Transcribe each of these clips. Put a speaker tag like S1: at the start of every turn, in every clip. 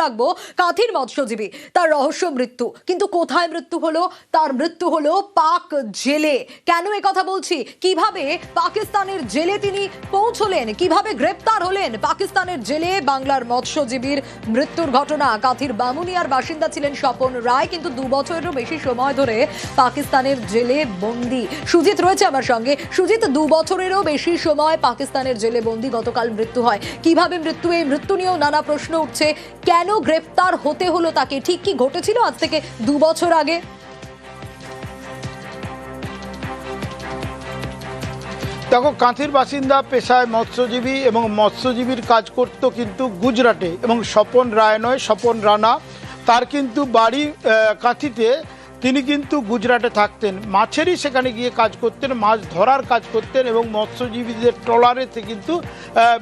S1: রাখব, কাথির মৎস্যজীবী। তার রহস্য মৃত্যু। কিন্তু কোথায় মৃত্যু হলো? তার মৃত্যু হলো পাক জেলে। কেন এ কথা বলছি? কীভাবে পাকিস্তানের জেলে তিনি পৌঁছলেন? কীভাবে গ্রেপ্তার হলেন পাকিস্তানের জেলে? বাংলার মৎস্যজীবীর মৃত্যুর ঘটনা। কাথির বামুনিয়ার বাসিন্দা ছিলেন স্বপন রায়। কিন্তু দু বছরেরও বেশি সময় ধরে পাকিস্তানের জেলে বন্দি। সুজিত রয়েছে আমার সঙ্গে। সুজিত, দু বছরেরও বেশি সময় পাকিস্তানের জেলে বন্দি। গতকাল মৃত্যু হয়। কীভাবে মৃত্যু? এই মৃত্যু নিয়েও নানা প্রশ্ন উঠছে। কেন গ্রেপ্তার হতে হলো তাকে? ঠিক কি ঘটেছিল আজ থেকে দু বছর আগে?
S2: দেখো, কাঁথির বাসিন্দা, পেশায় মৎস্যজীবী এবং মৎস্যজীবীর কাজ করত কিন্তু গুজরাটে এবং স্বপন রায় নয়, স্বপন রানা। তার কিন্তু বাড়ি কাঁথিতে তিনি কিন্তু গুজরাটে থাকতেন। মাছেরই সেখানে গিয়ে কাজ করতেন, মাছ ধরার কাজ করতেন এবং মৎস্যজীবীদের ট্রলারেতে কিন্তু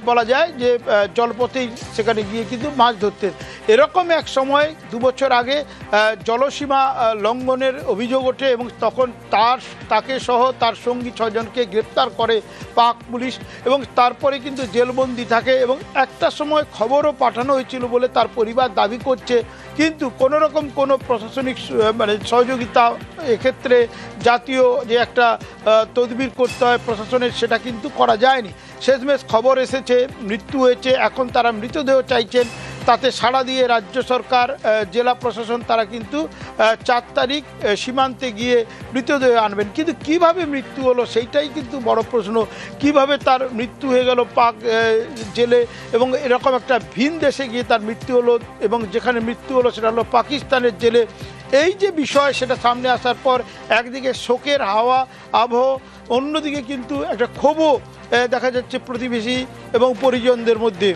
S2: বলা যায় যে জলপথেই সেখানে গিয়ে কিন্তু মাছ ধরতেন। এরকম এক সময়, দু বছর আগে জলসীমা লঙ্ঘনের অভিযোগ ওঠে এবং তখন তার, তাকে সহ তার সঙ্গী ছজনকে গ্রেপ্তার করে পাক পুলিশ এবং তারপরে কিন্তু জেলবন্দি থাকে এবং একটা সময় খবরও পাঠানো হয়েছিল বলে তার পরিবার দাবি করছে। কিন্তু কোনোরকম কোনো প্রশাসনিক মানে সহযোগিতা, এক্ষেত্রে জাতীয় যে একটা তদবির করতে হয় প্রশাসনের, সেটা কিন্তু করা যায়নি। শেষমেশ খবর এসেছে, মৃত্যু হয়েছে, এখন তারা মৃতদেহ চাইছেন। তাতে সাড়া দিয়ে রাজ্য সরকার জেলা প্রশাসন, তারা কিন্তু চার তারিখ সীমান্তে গিয়ে মৃতদেহ আনবেন। কিন্তু কীভাবে মৃত্যু হলো, সেইটাই কিন্তু বড় প্রশ্ন। কীভাবে তার মৃত্যু হয়ে গেল পাক জেলে, এবং এরকম একটা ভিন দেশে গিয়ে তার মৃত্যু হলো, এবং যেখানে মৃত্যু হলো, সেটা হলো পাকিস্তানের জেলে। এই যে বিষয় সেটা সামনে আসার পর একদিকে শোকের হাওয়া আবহ অন্যদিকে কিন্তু একটা ক্ষোভও দেখা যাচ্ছে প্রতিবেশী এবং পরিজনদের মধ্যে।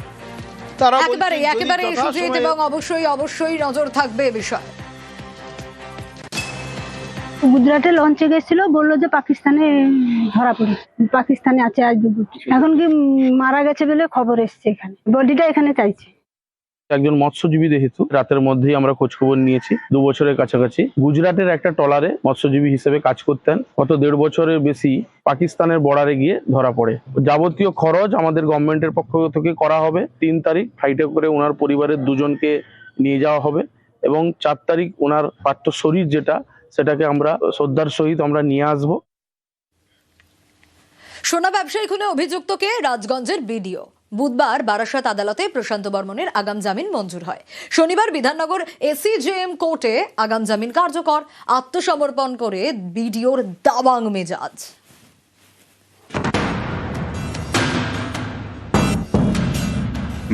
S2: তারা
S1: একেবারে একেবারে সুজিত এবং অবশ্যই অবশ্যই নজর থাকবে এ বিষয়ে।
S3: গুজরাটে লঞ্চে গেছিল বলল যে পাকিস্তানে ধরা পড়ে পাকিস্তানে আছে আজ এখন কি মারা গেছে বলে খবর এসছে এখানে। বডিটা এখানে চাইছে।
S4: একজন মৎস্যজীবী যেহেতু, রাতের মধ্যেই আমরা খোঁজখবর নিয়েছি। দু বছরের কাছাকাছি। গুজরাটের একটা টলারে মৎস্যজীবী হিসেবে কাজ করতেন। গত দেড় বছরের বেশি পাকিস্তানের বর্ডারে গিয়ে ধরা পড়ে। যাবতীয় খরচ আমাদের গভর্নমেন্টের পক্ষ থেকে করা হবে। তিন তারিখ ফ্লাইটে করে ওনার পরিবারের দুজনকে নিয়ে যাওয়া হবে এবং চার তারিখ ওনার পার্থ শরীর যেটা, সেটাকে আমরা শ্রদ্ধার সহিত আমরা নিয়ে আসব।
S1: সোনা ব্যবসায়ী খুনে অভিযুক্তকে রাজগঞ্জের বিডিও। বুধবার বারাসাত আদালতে প্রশান্ত বর্মনের আগাম জামিন মঞ্জুর হয়। শনিবার বিধাননগর এসিজেএম কোর্টে আগাম জামিন কার্যকর, আত্মসমর্পণ করে বিডিওর দাবাং মেজাজ।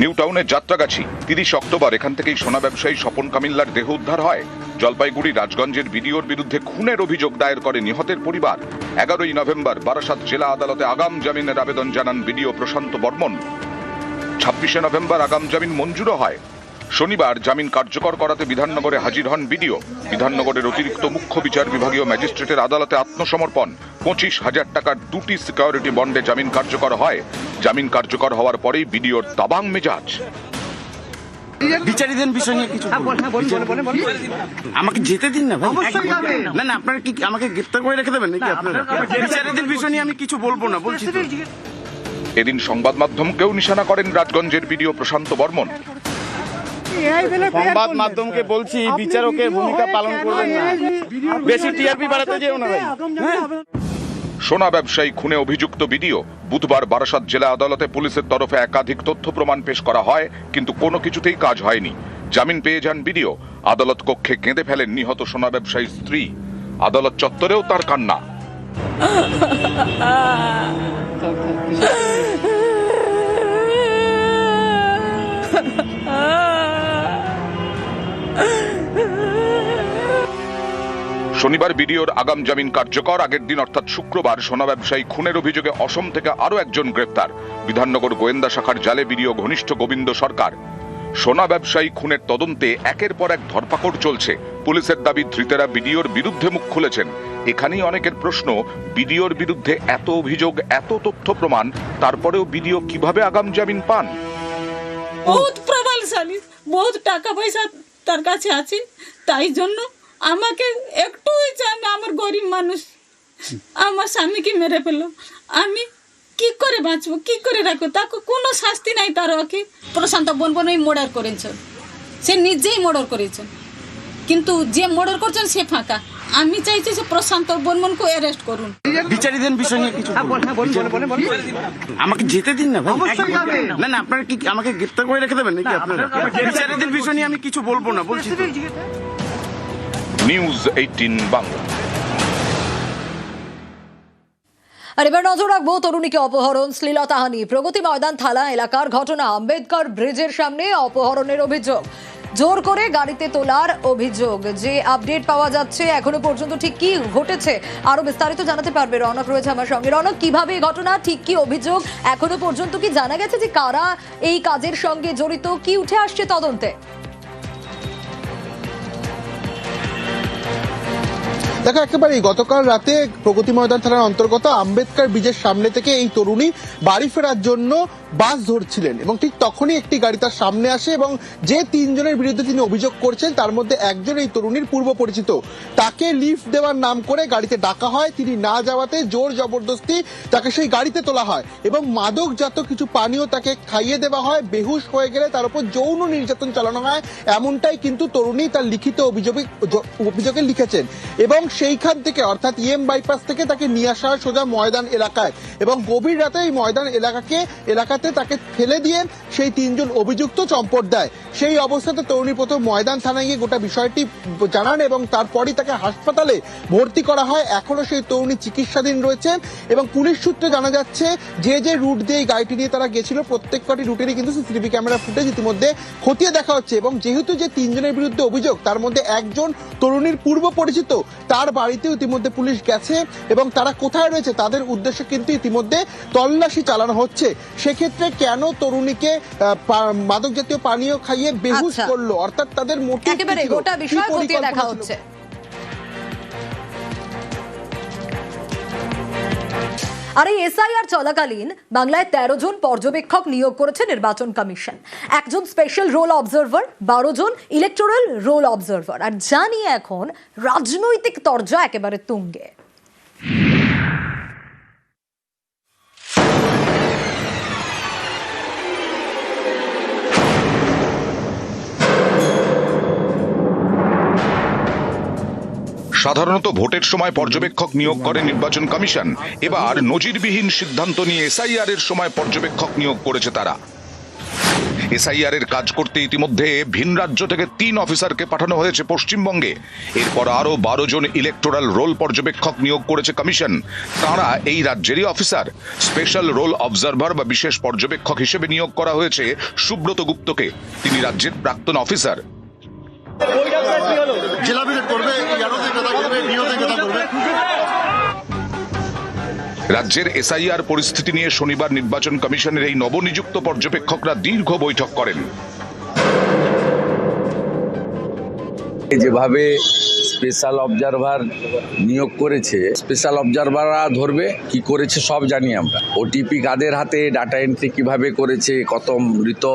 S5: নিউ টাউনের যাত্রাগাছি, তিরিশ অক্টোবর, এখান থেকেই সোনা ব্যবসায়ী স্বপন কামিল্লার দেহ উদ্ধার হয়। জলপাইগুড়ি রাজগঞ্জের বিডিওর বিরুদ্ধে খুনের অভিযোগ দায়ের করে নিহতের পরিবার। এগারোই নভেম্বর, বারাসাত জেলা আদালতে আগাম জামিনের আবেদন জানান বিডিও প্রশান্ত বর্মন ছাব্বিশে নভেম্বর আগাম জামিন মঞ্জুরও হয়। শনিবার জামিন কার্যকর করাতে বিধাননগরে হাজির হন বিডিও। বিধাননগরের অতিরিক্ত মুখ্য বিচার বিভাগীয় ম্যাজিস্ট্রেটের আদালতে আত্মসমর্পণ। পঁচিশ হাজার টাকার দুটি সিকিউরিটি বন্ডে জামিন কার্যকর হয়। জামিন কার্যকর হওয়ার পরেই বিডিওর দাবাং মেজাজ।
S6: বিচারীদের বিষয় নিয়ে কিছু আমাকে যেতে দিন না ভাই। না না আপনারা কি আমাকে গ্রেপ্তার করে রেখে দেবেন নাকি আপনারা? বিচারীদের বিষয় নিয়ে আমি কিছু বলব না বলছি।
S5: এদিন সংবাদ মাধ্যমকেও নিশানা করেন রাজগঞ্জের বিডিও প্রশান্ত বর্মন।
S6: সংবাদ মাধ্যমকে বলছি বিচারকের ভূমিকা পালন করবেন না। বেশি টিআরপি বাড়াতে যেও না ভাই। হ্যাঁ?
S5: সোনা ব্যবসায়ী খুনে অভিযুক্ত বিডিও। বুধবার বারাসাত জেলা আদালতে পুলিশের তরফে একাধিক তথ্য প্রমাণ পেশ করা হয় কিন্তু কোনো কিছুতেই কাজ হয়নি। জামিন পেয়ে যান বিডিও। আদালত কক্ষে কেঁদে ফেলেন নিহত সোনা ব্যবসায়ীর স্ত্রী। আদালত চত্বরেও তার কান্না। শনিবার বিডিওর আগাম জামিন কার্যকর, আগের দিন অর্থাৎ শুক্রবার সোনা ব্যবসায়ী খুনের অভিযোগে অসম থেকে আরও একজন গ্রেপ্তার। বিধাননগর গোয়েন্দা শাখার জালে বিডিও ঘনিষ্ঠ গোবিন্দ সরকার সোনা ব্যবসায়ী খুনের তদন্তে একের পর এক ধরপাকড় চলছে। পুলিশের দাবি, ধৃতেরা বিডিওর বিরুদ্ধে মুখ খুলেছেন। এখানেই অনেকের প্রশ্ন, বিডিওর বিরুদ্ধে এত অভিযোগ, এত তথ্য প্রমাণ, তারপরেও বিডিও কীভাবে আগাম জামিন পান?
S7: বহুত প্রবলশালী বহুত টাকা পয়সা তার কাছে আছে, তাই জন্য আমাকে একটু হয়েছে আমি আমার গরিব মানুষ। আমার স্বামীকে মেরে ফেলল? আমি কি করে বাঁচবো? কি করে রাখব? তাকে কোনো শাস্তি নাই তার ওকে। প্রশান্ত বন বন ওই মোড়ার করেছে। সে নিজেই মর্ডার করেছেন কিন্তু যে মর্ডার করছেন সে ফাঁকা। আমি চাইছি যে প্রশান্ত বর্মনকে অ্যারেস্ট করুন।
S6: বিচারাধীন বিষয় নিয়ে কিছু আমাকে যেতে দিন না ভাই। না না আপনারা কি আমাকে গ্রেপ্তার করে রেখে দেবেন নাকি আপনারা? বিচারাধীন বিষয় নিয়ে আমি কিছু বলব না বলছি।
S5: নিউজ এইটিন বাংলা
S1: আর এবার নজর রাখব তরুণীকে অপহরণ শ্লীলতাহানি প্রগতি ময়দান, থালা, এলাকার ঘটনা, আম্বেদকর ব্রিজের সামনে অপহরণের অভিযোগ। জোর করে গাড়িতে তোলার অভিযোগ। যে আপডেট পাওয়া যাচ্ছে এখনও পর্যন্ত ঠিক কি ঘটেছে, আরও বিস্তারিত জানাতে পারবে রনক রয়েছে আমার সঙ্গে। রনক, কীভাবে এই ঘটনা, ঠিক কি অভিযোগ? এখনও পর্যন্ত কি জানা গেছে যে কারা এই কাজের সঙ্গে জড়িত? কি উঠে আসছে তদন্তে?
S8: দেখো, একেবারেই গতকাল রাতে প্রগতি ময়দান থানার অন্তর্গত আম্বেদকর ব্রিজের সামনে থেকে এই তরুণী বাড়ি ফেরার জন্য বাস ধরছিলেন এবং ঠিক তখনই একটি গাড়ি তার সামনে আসে এবং যে তিনজনের বিরুদ্ধে তিনি অভিযোগ করছেন, তার মধ্যে একজন এই তরুণীর পূর্ব পরিচিত। তাকে লিফট দেওয়ার নাম করে গাড়িতে ডাকা হয়, তিনি না যাওয়াতে জোর জবরদস্তি তাকে সেই গাড়িতে তোলা হয় এবং মাদকজাত কিছু পানীয় তাকে খাইয়ে দেওয়া হয়, বেহুশ হয়ে গেলে তার উপর যৌন নির্যাতন চালানো হয়, এমনটাই কিন্তু তরুণী তার লিখিত অভিযোগে অভিযোগে লিখেছেন। এবং সেইখান থেকে, অর্থাৎ ইএম বাইপাস থেকে তাকে নিয়ে আসা হয় সোজা ময়দান এলাকায়। এবং গভীর রাতে এই ময়দান এলাকাকে, এলাকাতে তাকে ফেলে দিয়ে সেই তিনজন অভিযুক্ত চম্পট দেয়। সেই অবস্থাতে তরুণী প্রথম ময়দান থানায় গিয়ে গোটা বিষয়টি জানান এবং তারপরই তাকে হাসপাতালে ভর্তি করা হয়। এখনও সেই তরুণী চিকিৎসাধীন রয়েছেন এবং পুলিশ সূত্রে জানা যাচ্ছে, যে যে রুট দিয়ে গাড়িটি নিয়ে তারা গেছিল, প্রত্যেক কটি রুটেরই কিন্তু সিসিটিভি ক্যামেরা ফুটেজ ইতিমধ্যে খতিয়ে দেখা হচ্ছে। এবং যেহেতু যে তিনজনের বিরুদ্ধে অভিযোগ, তার মধ্যে একজন তরুণীর পূর্ব পরিচিত বাড়িতেও ইতিমধ্যে পুলিশ গেছে এবং তারা কোথায় রয়েছে তাদের উদ্দেশ্যে কিন্তু ইতিমধ্যে তল্লাশি চালানো হচ্ছে। সেক্ষেত্রে কেন তরুণীকে আহ, মাদক জাতীয় পানীয় খাইয়ে বেহুশ
S1: আচ্ছা।
S8: করল? অর্থাৎ তাদের মোটিভ
S1: গোটা বিষয় দেখা হচ্ছে। আর এই এসআইআর চলাকালীন বাংলায় তেরো জন পর্যবেক্ষক নিয়োগ করেছে নির্বাচন কমিশন। একজন স্পেশাল রোল অবজার্ভার বারো জন ইলেকটোরাল রোল অবজার্ভার আর জানি এখন রাজনৈতিক তর্জা একেবারে তুঙ্গে।
S5: সাধারণত ভোটের সময় পর্যবেক্ষক নিয়োগ করে নির্বাচন কমিশন। এবার নজিরবিহীন সিদ্ধান্ত নিয়ে এসআইআর এর সময় পর্যবেক্ষক নিয়োগ করেছে তারা। এসআইআর এর কাজ করতে ইতিমধ্যে ভিন রাজ্য থেকে তিন অফিসারকে পাঠানো হয়েছে পশ্চিমবঙ্গে। এরপর আরও বারো জন ইলেকটোরাল রোল পর্যবেক্ষক নিয়োগ করেছে কমিশন। তারা এই রাজ্যেরই অফিসার। স্পেশাল রোল অবজারভার বা বিশেষ পর্যবেক্ষক হিসেবে নিয়োগ করা হয়েছে সুব্রত গুপ্তকে। তিনি রাজ্যের প্রাক্তন অফিসার।
S9: জেলা ভিজিট করবে ইয়ারোতে কথা করবে কথা করবে
S5: রাজ্যের এসআইআর পরিস্থিতি নিয়ে শনিবার নির্বাচন কমিশনের এই নবনিযুক্ত পর্যবেক্ষকরা দীর্ঘ বৈঠক করেন।
S10: যেভাবে স্পেশাল অবজারভার নিয়োগ করেছে স্পেশাল অবজারভাররা ধরবে কি করেছে সব জানি আমরা। ওটিপি কাদের হাতে ডাটা এন্ট্রি কীভাবে করেছে কত মৃত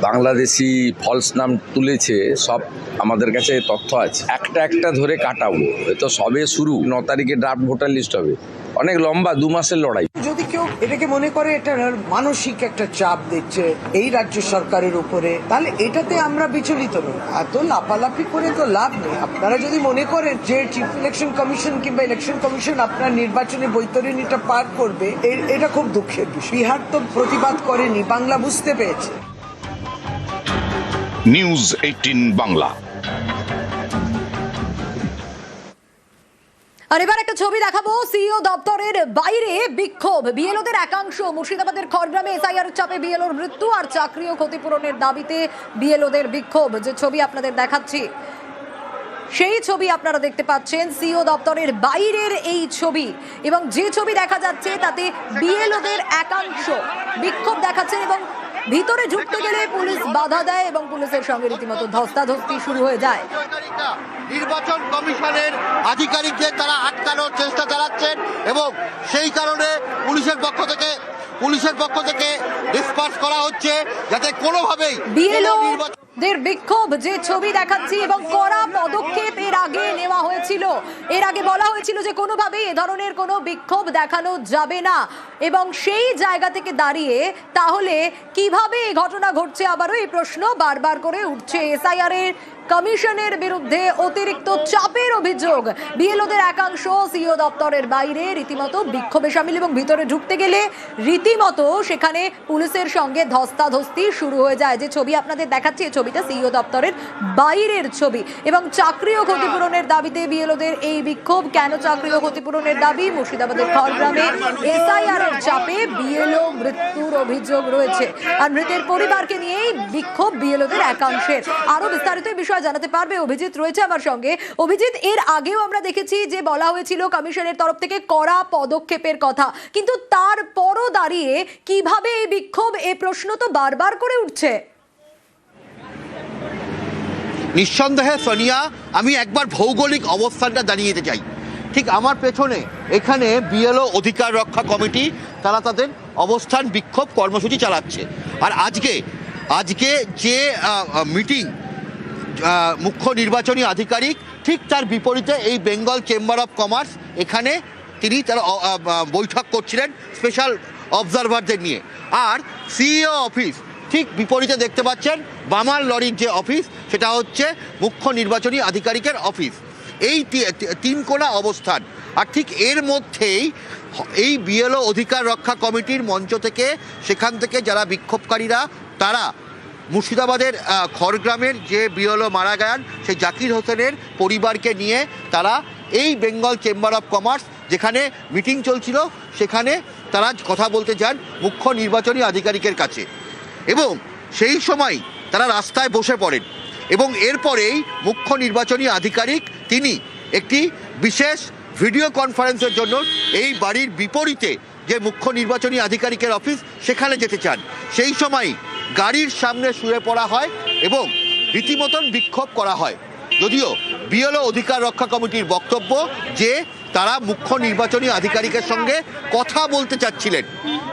S10: বাংলাদেশি ফলস নাম তুলেছে, সব আমাদের কাছে তথ্য আছে। একটা একটা ধরে কাটাবো তো সবে শুরু। ন তারিখে ড্রাফট ভোটার লিস্ট হবে। অনেক লম্বা, দু মাসের লড়াই।
S11: যদি কেউ এটাকে মনে করে, এটা মানসিক একটা চাপ দিচ্ছে এই রাজ্য সরকারের উপরে, তাহলে এটাতে আমরা বিচলিত নই। এত লাফালাফি করে তো লাভ নেই। আপনারা যদি মনে করেন যে চিফ ইলেকশন কমিশন কিংবা ইলেকশন কমিশন আপনার নির্বাচনী বৈতরণীটা পার করবে এটা খুব দুঃখের বিষয়। বিহার তো প্রতিবাদ করেনি, বাংলা বুঝতে পেরেছে।
S5: নিউজ এইটিন বাংলা
S1: আর এবার একটা ছবি দেখাবো। সিইও দপ্তরের বাইরে বিক্ষোভ। বিএলওদের একাংশ মুর্শিদাবাদের খড়গ্রামে এসআইআর চাপে বিএলওর মৃত্যু আর চাকরি ও ক্ষতিপূরণের দাবিতে বিএলওদের বিক্ষোভ। যে ছবি আপনাদের দেখাচ্ছি, সেই ছবি আপনারা দেখতে পাচ্ছেন। সিও দপ্তরের বাইরের এই ছবি। এবং যে ছবি দেখা যাচ্ছে, তাতে বিএলওদের একাংশ বিক্ষোভ দেখাচ্ছেন এবং ভিতরে ঢুকতে গেলে পুলিশ বাধা দেয় এবং পুলিশের সঙ্গে রীতিমতো ধস্তাধস্তি শুরু হয়ে যায়।
S9: নির্বাচন কমিশনের আধিকারিকদের তারা আটকানোর চেষ্টা চালাচ্ছেন এবং সেই কারণে পুলিশের পক্ষ থেকে পুলিশের পক্ষ থেকে ডিসপার্স করা হচ্ছে যাতে কোনোভাবেই নির্বাচন
S1: দের বিক্ষোভ যে ছবি দেখাচ্ছি এবং কড়া পদক্ষেপ এর আগে নেওয়া হয়েছিল। এর আগে বলা হয়েছিল যে কোনোভাবেই এ ধরনের কোনো বিক্ষোভ দেখানো যাবে না। এবং সেই জায়গা থেকে দাঁড়িয়ে তাহলে কীভাবে এই ঘটনা ঘটছে আবারও এই প্রশ্ন বারবার করে উঠছে। এসআইআর এর কমিশনের বিরুদ্ধে অতিরিক্ত চাপের অভিযোগ। বিএলওদের একাংশ সিও দপ্তরের বাইরে, রীতিমতো বিক্ষোভে সামিল এবং ভিতরে ঢুকতে গেলে রীতিমতো সেখানে পুলিশের সঙ্গে ধস্তাধস্তি শুরু হয়ে যায়। যে ছবি আপনাদের দেখাচ্ছি, এই ছবিটা সিও দপ্তরের বাইরের ছবি এবং চাকরি ও ক্ষতিপূরণের দাবিতে বিএলওদের এই বিক্ষোভ। কেন চাকরি ও ক্ষতিপূরণের দাবি? মুর্শিদাবাদের খড়গ্রামে এসআইআর এর চাপে বিএলও মৃত্যুর অভিযোগ রয়েছে। আর মৃতের পরিবারকে নিয়েই বিক্ষোভ বিএলওদের একাংশের। আরও বিস্তারিত এই বিষয়ে জানাতে পারবে। অভিজিৎ রয়েছে আমার সঙ্গে। অভিজিৎ, এর আগেও আমরা দেখেছি যে বলা হয়েছিল কমিশনের তরফ থেকে কড়া পদক্ষেপের কথা। কিন্তু তারপরও দাঁড়িয়ে কীভাবে এই বিক্ষোভ, এ প্রশ্ন তো বারবার করে উঠছে।
S9: নিঃসন্দেহে, সোনিয়া, আমি একবার ভৌগোলিক অবস্থানটা জানিয়ে দিতে চাই। ঠিক আমার পেছনে, এখানে বিএলও অধিকার রক্ষা কমিটি, তারা তাদের অবস্থান বিক্ষোভ কর্মসূচি চালাচ্ছে। আর আজকে আজকে যে মিটিং মুখ্য নির্বাচনী আধিকারিক, ঠিক তার বিপরীতে এই বেঙ্গল চেম্বার অফ কমার্স, এখানে তিনি তার বৈঠক করছিলেন স্পেশাল অবজারভারদের নিয়ে। আর সিইও অফিস ঠিক বিপরীতে দেখতে পাচ্ছেন বামাল লরির যে অফিস সেটা হচ্ছে মুখ্য নির্বাচনী আধিকারিকের অফিস এই তিন কোণা অবস্থান। আর ঠিক এর মধ্যেই এই বিএলও অধিকার রক্ষা কমিটির মঞ্চ থেকে, সেখান থেকে যারা বিক্ষোভকারীরা, তারা মুর্শিদাবাদের খড়গ্রামের যে বিয়লো মারা গেলেন সেই জাকির হোসেনের পরিবারকে নিয়ে তারা এই বেঙ্গল চেম্বার অফ কমার্স যেখানে মিটিং চলছিল, সেখানে তারা কথা বলতে যান মুখ্য নির্বাচনী আধিকারিকের কাছে। এবং সেই সময় তারা রাস্তায় বসে পড়েন এবং এরপরেই মুখ্য নির্বাচনী আধিকারিক তিনি একটি বিশেষ ভিডিও কনফারেন্সের জন্য এই বাড়ির বিপরীতে যে মুখ্য নির্বাচনী আধিকারিকের অফিস, সেখানে যেতে চান। সেই সময় গাড়ির সামনে শুয়ে পড়া হয় এবং রীতিমতন বিক্ষোভ করা হয়। যদিও বিএলও অধিকার রক্ষা কমিটির বক্তব্য যে তারা মুখ্য নির্বাচনী আধিকারিকের সঙ্গে কথা বলতে চাচ্ছিলেন।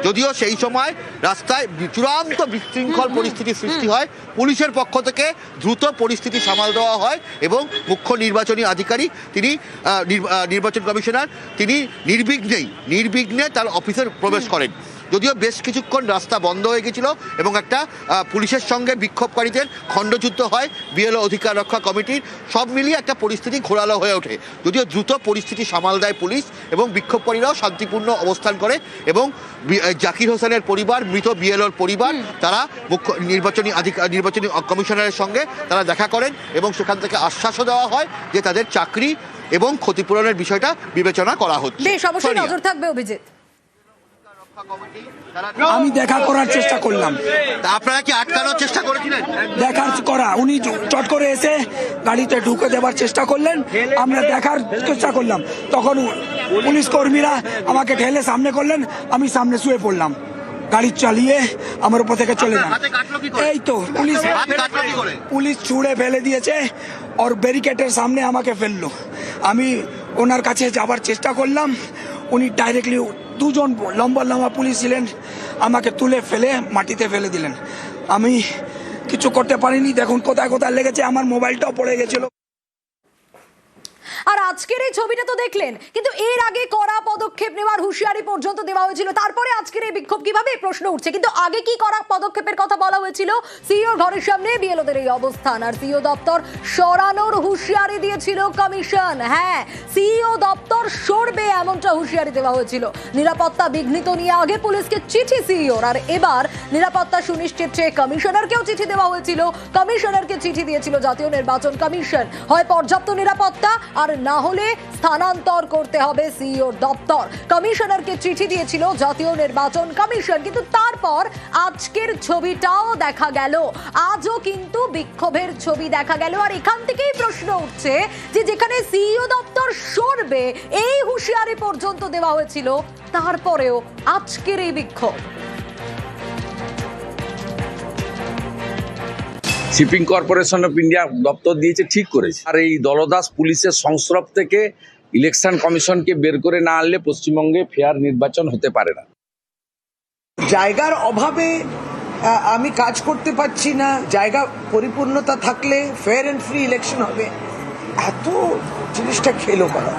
S9: যদিও সেই সময় রাস্তায় চূড়ান্ত বিশৃঙ্খল পরিস্থিতির সৃষ্টি হয়, পুলিশের পক্ষ থেকে দ্রুত পরিস্থিতি সামাল দেওয়া হয় এবং মুখ্য নির্বাচনী আধিকারিক তিনি নির্বা- নির্বাচন কমিশনার তিনি নির্বিঘ্নেই, নির্বিঘ্নে তার অফিসে প্রবেশ করেন। যদিও বেশ কিছুক্ষণ রাস্তা বন্ধ হয়ে গেছিল এবং একটা পুলিশের সঙ্গে বিক্ষোভকারীদের খণ্ডযুদ্ধ হয় বিএলও অধিকার রক্ষা কমিটির সব মিলিয়ে একটা পরিস্থিতি ঘোরালো হয়ে ওঠে। যদিও দ্রুত পরিস্থিতি সামাল দেয় পুলিশ এবং বিক্ষোভকারীরাও শান্তিপূর্ণ অবস্থান করে এবং জাকির হোসেনের পরিবার মৃত বিএলওর পরিবার তারা মুখ্য নির্বাচনী আধিকার নির্বাচনী কমিশনারের সঙ্গে তারা দেখা করেন এবং সেখান থেকে আশ্বাসও দেওয়া হয় যে তাদের চাকরি এবং ক্ষতিপূরণের বিষয়টা বিবেচনা করা হচ্ছে।
S1: বেশ অবশ্যই নজর থাকবে অভিজিৎ।
S12: আমি দেখা করার চেষ্টা করলাম।
S9: আপনারা কি আটকানোর চেষ্টা করেছিলেন?
S12: দেখার করা উনি চট করে এসে গাড়িতে ঢুকে দেবার চেষ্টা করলেন। আমরা দেখার চেষ্টা করলাম। তখন পুলিশ কর্মীরা আমাকে ঠেলে সামনে করলেন। আমি সামনে শুয়ে পড়লাম। গাড়ি চালিয়ে আমার উপর থেকে চলে যান? এই তো পুলিশ? পুলিশ ছুঁড়ে ফেলে দিয়েছে ওর ব্যারিকেডের সামনে আমাকে ফেলল। আমি ওনার কাছে যাবার চেষ্টা করলাম। উনি ডাইরেক্টলি দুজন লম্বা লম্বা পুলিশ ছিলেন, আমাকে তুলে ফেলে, মাটিতে ফেলে দিলেন। আমি কিছু করতে পারিনি, দেখুন কোথায় কোথায় লেগেছে, আমার মোবাইলটাও পড়ে গেছিল।
S1: আর আজকের এই ছবিটা তো দেখলেন, কিন্তু এর আগে কড়া পদক্ষেপ নেওয়ার হুঁশিয়ারি পর্যন্ত দেওয়া হয়েছিল। তারপরে আজকের এই বিক্ষোভ কীভাবে প্রশ্ন উঠছে? কিন্তু আগে কি করা পদক্ষেপের কথা বলা হয়েছিল? সিইও ঘরের সামনে বিএলওদের এই অবস্থান। আর সিইও দপ্তর সরানোর হুঁশিয়ারি দিয়েছিল কমিশন। হ্যাঁ সিইও দপ্তর সরবে এমনটা হুঁশিয়ারি দেওয়া হয়েছিল। নিরাপত্তা বিঘ্নিত নিয়ে আগে পুলিশকে চিঠি সিইওর। আর এবার নিরাপত্তা সুনিশ্চিত চেয়ে কমিশনারকেও চিঠি দেওয়া হয়েছিল। কমিশনারকে চিঠি দিয়েছিল জাতীয় নির্বাচন কমিশন। হয় পর্যাপ্ত নিরাপত্তা আর না হলে স্থানান্তর করতে হবে সিইওর দপ্তর। কমিশনারকে চিঠি দিয়েছিল জাতীয় নির্বাচন কমিশন, কিন্তু তারপর আজকের ছবিটাও দেখা গেল। আজও কিন্তু বিক্ষোভের ছবি দেখা গেল। আর এখান থেকেই প্রশ্ন উঠছে যে যেখানে সিইও দপ্তর সরবে, এই হুঁশিয়ারি পর্যন্ত দেওয়া হয়েছিল। তারপরেও আজকের এই বিক্ষোভ।
S10: শিপিং কর্পোরেশন অফ ইন্ডিয়া দপ্তর দিয়েছে, ঠিক করেছে। আর এই দলদাস পুলিশের সংস্রব থেকে ইলেকশন কমিশনকে বের করে না আনলে পশ্চিমবঙ্গে ফেয়ার নির্বাচন হতে পারে না।
S11: জায়গার অভাবে আমি কাজ করতে পারছি না, জায়গা পরিপূর্ণতা থাকলে ফেয়ার অ্যান্ড ফ্রি ইলেকশন হবে। এত জিনিসটা খেলো করা।